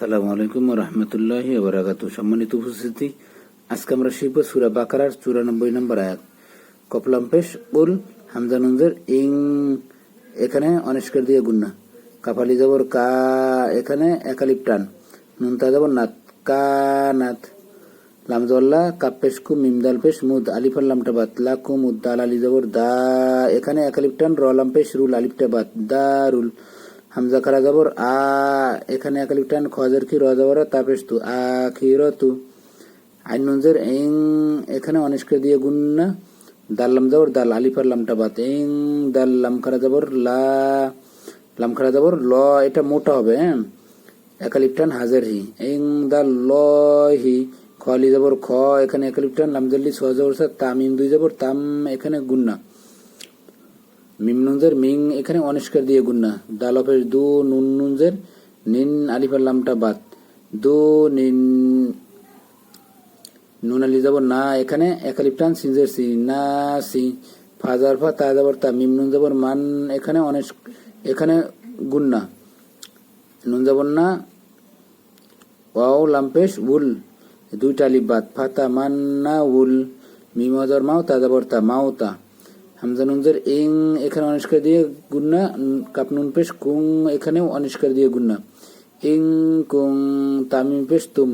সালামু আলাইকুম রহমতুল্লাহ বরাকাতু সম্মানিত উপস্থিতি, আজকে আমরা শিখব সুরা বাকারার চুরানব্বই নম্বর আয়াত। কপলাম পেশ, উল হামজানুজের ইং, এখানে অনিষ্কার দিয়ে গুন্না। কাপালি যাবর কা, এখানে একালিপ টান। নুনতা যাবর নাত, কা, নাত। লামজল্লা কাপেশ কু মিমদাল পেশ, মুদ আলিফাল লামটা বাত লাকু মুদ, দাল, আলি যাবর দা, এখানে একালিপ টান রলাম পেশ, রুল, আলিফটা বাত দা রুল হামজা খারা যাবর আ, এখানে একালিপ টান খজর কি র যাবর তাপেশ তু আ খি র তু আইন নুনজের এং এখানে অনিষ্কার দিয়ে গুন্না দাল লাম যাবর দাল আলিফার লামটা বাত এং দাল লাম খারা যাবর লা, লাম খারা যাবর ল, এটা মোটা হবে হ্যাঁ? একালিপটান হাজার হি। এং দা ল, হি। খলি যাবর খ, এখানে একালিপটান লামজাল্লি ছ যাবর সা তামিম দুই যাবর তাম, এখানে গুন্না মিম নুনজের মিং এখানে অনিষ্কার দিয়ে গুন্না। দালপের দু, নুন নিন আলিফার লামটা বাদ। দু, নিন, নুন আলি যাবর না, এখানে একালিপটান সিনজের সি, না, সি। ফাজার ফা, তা যাবর তা, মিম নুন যাবর মান এখানে অনেক এখানে গুন্না। নুন যাবর না, ওয়াও, লাম্পেশ, উল। দুইটা আলিফ বাদ। ফাতা মান্না উল। মিম মাও, তা যাবর তা, মাও, তা। হামজা নুনজের ইং এখানে অনিষ্কার দিয়ে গুন্না, কাপ নুন পেশ, কুং এখানেও অনিষ্কার দিয়ে গুন্না। ইং, কুং, তামিম পেশ, তুম।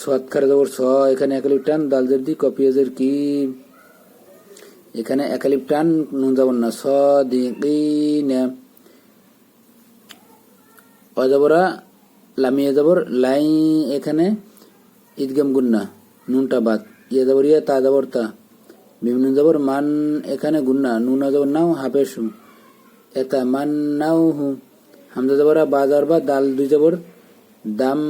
সৎ খারে যাবর স, এখানে একালিপ টান দালজের দি কপিয়াজের কি। এখানে একালিপ টান, নুন যাবর না, স, দি অজাবরা লামিয়ে যাবর লাই এখানে ঈদগাম গুন্না, নুনটা বাদ। ইয়ে যাবর ইয়া, তা যাবর তা। বিভিন্ন যাবর মান এখানে গুন্না নুনা যাবর নাও হাফেসু এটা মান নাও হু হামজা যাবরা বাজার বা দাল দুই যাবর দাম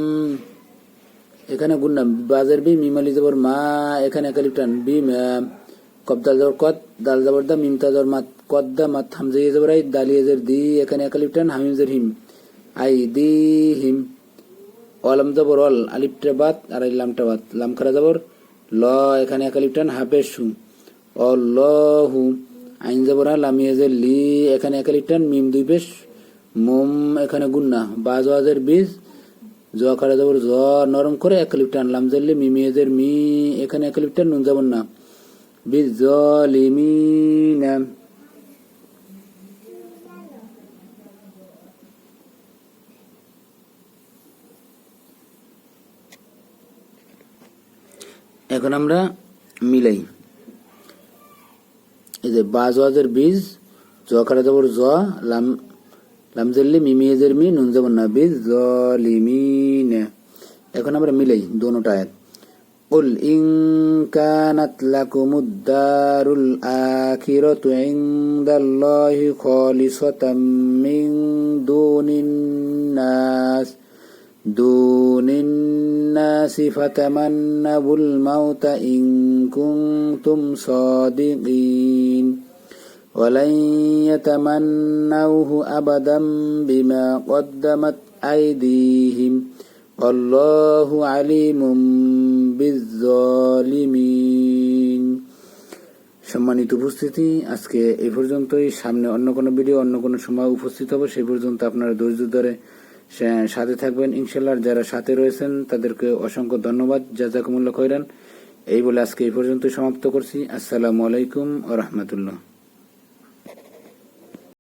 এখানে গুন্না বাজার বি মিমালি যাবর মা এখানে একালিপটান বি কবদাল যাবর কত দাল যাবর দা মিমতা যাবর মাত কদ দা মাত হামজা ইয়ে যাবর আই দালিয়ে দি এখানে একালিপটান হামিজের হিম আই দি হিম অলাম জবর অল আলিপটা বাত আর লামটা বাত লাম খারা জবর ল এখানে এক আলিপটান হাফেজ হু অ ল হু আইন জবর লামিয়ে যে লি, এখানে এক আলিপটান মিম দুই পেশ, মোম এখানে গুন্না, বা জোয়াজের বীজ জ খারা জবর জ নরম করে এক আলিপটান লাম জেললি মিমিয়েজের মি, এখানে এক আলিপটান নুন যাবর না। বীজ জ লিমি না। এখন আমরা মিলাই। এই যে বাজওয়াজের বীজ জ কাটা যাবর জ লাম লামজেল্লি মিমিয়েজের মি নুন যাবর না বীজ জ লিমি নে এখন আমরা মিলাই দোনোটা আয়াত قل إن كانت لكم الدار الآخرة عند الله خالصة من دون الناس دون الناس فتمنوا الموت إن كنتم صادقين ولن يتمنوه أبدا بما قدمت أيديهم والله عليم بالظالمين সম্মানিত উপস্থিতি আজকে এই পর্যন্তই সামনে অন্য কোনো ভিডিও অন্য কোনো সময় উপস্থিত হবে সেই পর্যন্ত আপনারা ধৈর্য ধরে সা- সাথে থাকবেন ইনশাল্লাহ যারা সাথে রয়েছেন, তাদেরকে অসংখ্য ধন্যবাদ। জাজাকুমুল্লা খৈরান এই বলে আজকে এই পর্যন্ত সমাপ্ত করছি। আসসালামু আলাইকুম ও রহমতুল্লাহ।